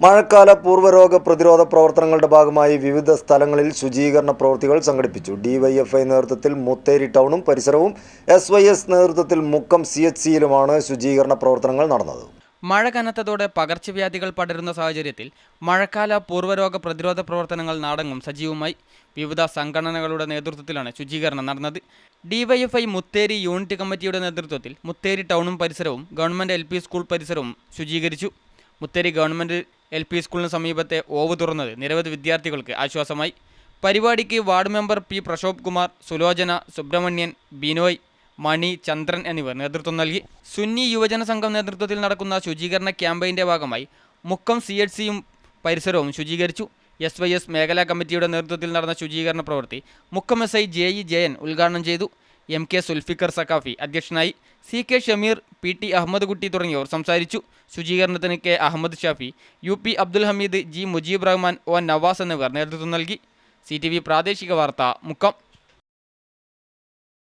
മഴക്കാല പൂർവരോഗ പ്രതിരോധ പ്രവർത്തനങ്ങളുടെ ഭാഗമായി വിവിധ സ്ഥലങ്ങളിൽ ശുചീകരണ പ്രവൃത്തികൾ സംഘടിപ്പിച്ചു. ഡിവൈഎഫ്ഐ നേതൃത്വത്തിൽ മുത്തേരി ടൗണും പരിസരവും എസ് വൈ എസ് നേതൃത്വത്തിൽ മുക്കം സി എച്ച് സിയിലുമാണ് ശുചീകരണ പ്രവർത്തനങ്ങൾ നടന്നത്. മഴ കനത്തതോടെ പകർച്ചവ്യാധികൾ പടരുന്ന സാഹചര്യത്തിൽ മഴക്കാല പൂർവരോഗ പ്രതിരോധ പ്രവർത്തനങ്ങൾ നാടങ്ങും സജീവമായി. വിവിധ സംഘടനകളുടെ നേതൃത്വത്തിലാണ് ശുചീകരണം നടന്നത്. ഡിവൈഎഫ്ഐ മുത്തേരി യൂണിറ്റ് കമ്മിറ്റിയുടെ നേതൃത്വത്തിൽ മുത്തേരി ടൗണും പരിസരവും ഗവൺമെന്റ് എൽ സ്കൂൾ പരിസരവും ശുചീകരിച്ചു. മുത്തേരി ഗവൺമെന്റ് എൽ പി സ്കൂളിന് സമീപത്തെ ഓവ് തുറന്നത് നിരവധി വിദ്യാർത്ഥികൾക്ക് ആശ്വാസമായി. പരിപാടിക്ക് ward member P Prashobh Kumar Sulochana Subrahmanyan Binoy Mani Chandran എന്നിവർ നേതൃത്വം നൽകി. സുന്നി യുവജന സംഘം നേതൃത്വത്തിൽ നടക്കുന്ന ശുചീകരണ ക്യാമ്പയിന്റെ ഭാഗമായി മുക്കം സി എച്ച് സിയും പരിസരവും ശുചീകരിച്ചു. എസ് വൈ എസ് മേഖലാ കമ്മിറ്റിയുടെ നേതൃത്വത്തിൽ നടന്ന ശുചീകരണ പ്രവൃത്തി Mukkam S I J E Jayan ഉദ്ഘാടനം ചെയ്തു. എം കെ സുൽഫിക്കർ സക്കാഫി അധ്യക്ഷനായി C K Shameer P T Ahammed Kutty തുടങ്ങിയവർ സംസാരിച്ചു. ശുചീകരണത്തിന് K Ahammed Shafi U P Abdul Hameed G Mujeeb Rahman O Navas എന്നിവർ നേതൃത്വം നൽകി. സി പ്രാദേശിക വാർത്ത മുക്കം.